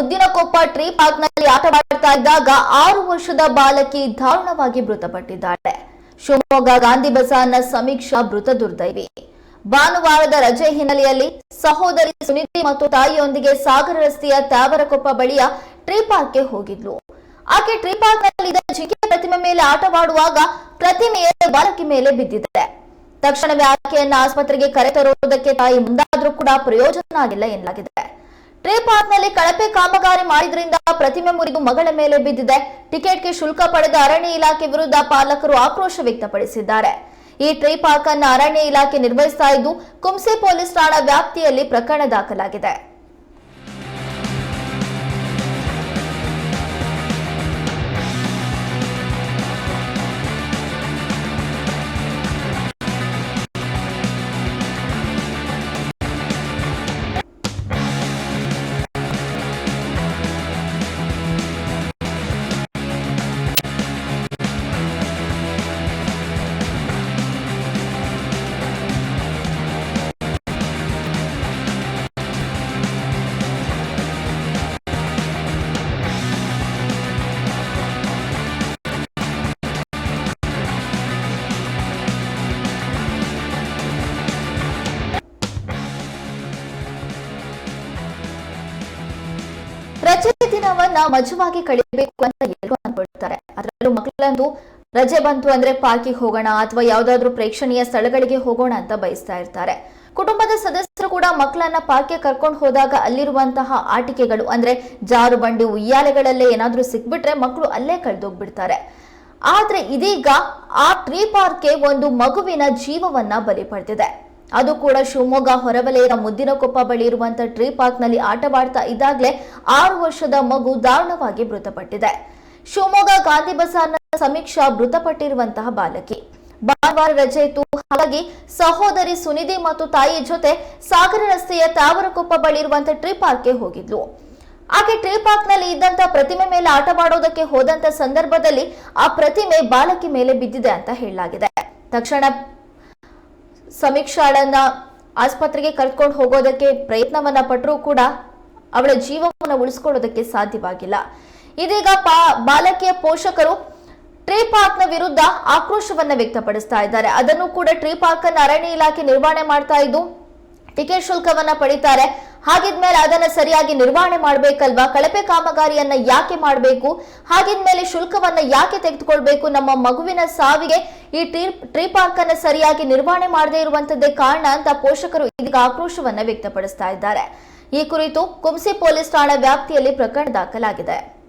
Muddinakoppa tree ಪಾರ್ಕ್ನಲ್ಲಿ ಆಟವಾಡ್ತಾ ಇದ್ದಾಗ ಆರು ವರ್ಷದ ಬಾಲಕಿ ದಾರುಣವಾಗಿ ಮೃತಪಟ್ಟಿದ್ದಾಳೆ. ಶಿವಮೊಗ್ಗ ಗಾಂಧಿ ಬಜಾರ್ನ ಸಮೀಕ್ಷಾ ಮೃತ ದುರ್ದೈವಿ. ಭಾನುವಾರದ ರಜೆ ಹಿನ್ನೆಲೆಯಲ್ಲಿ ಸಹೋದರಿ ಸುನಿಧಿ ಮತ್ತು ತಾಯಿಯೊಂದಿಗೆ ಸಾಗರ ರಸ್ತೆಯ ತ್ಯಾವರಕೊಪ್ಪ ಬಳಿಯ ಟ್ರೀ ಪಾರ್ಕ್ಗೆ ಹೋಗಿದ್ಲು. ಆಕೆ ಟ್ರೀ ಪಾರ್ಕ್ನಲ್ಲಿದ್ದ ಜಿಂಕೆ ಪ್ರತಿಮೆ ಮೇಲೆ ಆಟವಾಡುವಾಗ ಪ್ರತಿಮೆಯ ಬಾಲಕಿ ಮೇಲೆ ಬಿದ್ದಿದ್ದಾರೆ ತಕ್ಷಣವೇ ಆಕೆಯನ್ನ ಆಸ್ಪತ್ರೆಗೆ ಕರೆತರುವುದಕ್ಕೆ ತಾಯಿ ಮುಂದಾದ್ರೂ ಕೂಡ ಪ್ರಯೋಜನ ಆಗಿಲ್ಲ ಎನ್ನಲಾಗಿದೆ. ಟ್ರೇ ಪಾರ್ಕ್ನಲ್ಲಿ ಕಳಪೆ ಕಾಮಗಾರಿ ಮಾಡಿದ್ರಿಂದ ಪ್ರತಿಮೆ ಮುರಿದು ಮಗಳ ಮೇಲೆ ಬಿದ್ದಿದೆ. ಟಿಕೆಟ್ಗೆ ಶುಲ್ಕ ಪಡೆದ ಅರಣ್ಯ ಇಲಾಖೆ ವಿರುದ್ಧ ಪಾಲಕರು ಆಕ್ರೋಶ ವ್ಯಕ್ತಪಡಿಸಿದ್ದಾರೆ. ಈ ಟ್ರೇ ಪಾರ್ಕ್ ಅನ್ನು ಅರಣ್ಯ ಇಲಾಖೆ ನಿರ್ವಹಿಸ್ತಾ ಇದ್ದು, ಕುಂಸೆ ಪೊಲೀಸ್ ಠಾಣಾ ವ್ಯಾಪ್ತಿಯಲ್ಲಿ ಪ್ರಕರಣ ದಾಖಲಾಗಿದೆ. ದಿನವನ್ನ ಮಜವಾಗಿ ಕಳಿಬೇಕು ಅಂತ ಎಲ್ಲರೂ ಅನ್ಕೊಳ್ತಾರೆ. ಅದರಲ್ಲೂ ಮಕ್ಕಳಂದು ರಜೆ ಬಂತು ಅಂದ್ರೆ ಪಾರ್ಕಿಗೆ ಹೋಗೋಣ ಅಥವಾ ಯಾವ್ದಾದ್ರು ಪ್ರೇಕ್ಷಣೀಯ ಸ್ಥಳಗಳಿಗೆ ಹೋಗೋಣ ಅಂತ ಬಯಸ್ತಾ ಇರ್ತಾರೆ. ಕುಟುಂಬದ ಸದಸ್ಯರು ಕೂಡ ಮಕ್ಕಳನ್ನ ಪಾರ್ಕ್ಗೆ ಕರ್ಕೊಂಡು ಹೋದಾಗ ಅಲ್ಲಿರುವಂತಹ ಆಟಿಕೆಗಳು ಅಂದ್ರೆ ಜಾರು ಬಂಡಿ, ಉಯ್ಯಾಲೆಗಳಲ್ಲೇ ಏನಾದ್ರೂ ಸಿಕ್ಬಿಟ್ರೆ ಮಕ್ಕಳು ಅಲ್ಲೇ ಕಳೆದೋಗ್ಬಿಡ್ತಾರೆ. ಆದ್ರೆ ಇದೀಗ ಆ ಟ್ರೀ ಪಾರ್ಕ್ಗೆ ಒಂದು ಮಗುವಿನ ಜೀವವನ್ನ ಬಲಿ ಪಡೆದಿದೆ. ಅದು ಕೂಡ ಶಿವಮೊಗ್ಗ ಹೊರವಲಯದ ಮುದ್ದಿನಕೊಪ್ಪ ಬಳಿ ಇರುವಂತಹ ಟ್ರೀ ಪಾರ್ಕ್ನಲ್ಲಿ ಆಟವಾಡ್ತಾ ಇದ್ದಾಗಲೇ ಆರು ವರ್ಷದ ಮಗು ದಾರುಣವಾಗಿ ಮೃತಪಟ್ಟಿದೆ. ಶಿವಮೊಗ್ಗ ಗಾಂಧಿ ಬಜಾರ್ನ ಸಮೀಕ್ಷಾ ಮೃತಪಟ್ಟಿರುವಂತಹ ಬಾಲಕಿ. ಭಾನುವಾರ ರಜೆ ಇತ್ತು. ಹಾಗಾಗಿ ಸಹೋದರಿ ಸುನಿಧಿ ಮತ್ತು ತಾಯಿ ಜೊತೆ ಸಾಗರ ರಸ್ತೆಯ ತಾವರಕೊಪ್ಪ ಬಳಿ ಇರುವಂತಹ ಟ್ರೀ ಪಾರ್ಕ್ಗೆ ಹೋಗಿದ್ಲು. ಆಕೆ ಟ್ರೀ ಪಾರ್ಕ್ನಲ್ಲಿ ಇದ್ದಂತ ಪ್ರತಿಮೆ ಮೇಲೆ ಆಟವಾಡೋದಕ್ಕೆ ಹೋದಂತ ಸಂದರ್ಭದಲ್ಲಿ ಆ ಪ್ರತಿಮೆ ಬಾಲಕಿ ಮೇಲೆ ಬಿದ್ದಿದೆ ಅಂತ ಹೇಳಲಾಗಿದೆ. ತಕ್ಷಣ ಸಮೀಕ್ಷಾಳನ್ನ ಆಸ್ಪತ್ರೆಗೆ ಕರ್ಕೊಂಡು ಹೋಗೋದಕ್ಕೆ ಪ್ರಯತ್ನವನ್ನ ಪಟ್ಟರೂ ಕೂಡ ಅವಳ ಜೀವವನ್ನು ಉಳಿಸ್ಕೊಳ್ಳೋದಕ್ಕೆ ಸಾಧ್ಯವಾಗಿಲ್ಲ. ಇದೀಗ ಬಾಲಕಿಯ ಪೋಷಕರು ಟ್ರೀ ಪಾರ್ಕ್ನ ವಿರುದ್ಧ ಆಕ್ರೋಶವನ್ನ ವ್ಯಕ್ತಪಡಿಸ್ತಾ ಇದ್ದಾರೆ. ಅದನ್ನು ಕೂಡ ಟ್ರೀ ಪಾರ್ಕ್ ಅರಣ್ಯ ಇಲಾಖೆ ನಿರ್ವಹಣೆ ಮಾಡ್ತಾ ಇದ್ದು, ಟಿಕೆಟ್ ಶುಲ್ಕವನ್ನ ಪಡಿತಾರೆ. ಹಾಗಿದ್ಮೇಲೆ ಅದನ್ನ ಸರಿಯಾಗಿ ನಿರ್ವಹಣೆ ಮಾಡ್ಬೇಕಲ್ವಾ? ಕಳಪೆ ಕಾಮಗಾರಿಯನ್ನ ಯಾಕೆ ಮಾಡಬೇಕು? ಹಾಗಿದ್ಮೇಲೆ ಶುಲ್ಕವನ್ನ ಯಾಕೆ ತೆಗೆದುಕೊಳ್ಬೇಕು? ನಮ್ಮ ಮಗುವಿನ ಸಾವಿಗೆ ಈ ಟ್ರೀ ಟ್ರೀ ಪಾರ್ಕ್ ಅನ್ನ ಸರಿಯಾಗಿ ನಿರ್ವಹಣೆ ಮಾಡದೇ ಇರುವಂತದ್ದೇ ಕಾರಣ ಅಂತ ಪೋಷಕರು ಇದೀಗ ಆಕ್ರೋಶವನ್ನ ವ್ಯಕ್ತಪಡಿಸ್ತಾ ಇದ್ದಾರೆ. ಈ ಕುರಿತು ಕುಂಸಿ ಪೊಲೀಸ್ ಠಾಣಾ ವ್ಯಾಪ್ತಿಯಲ್ಲಿ ಪ್ರಕರಣ ದಾಖಲಾಗಿದೆ.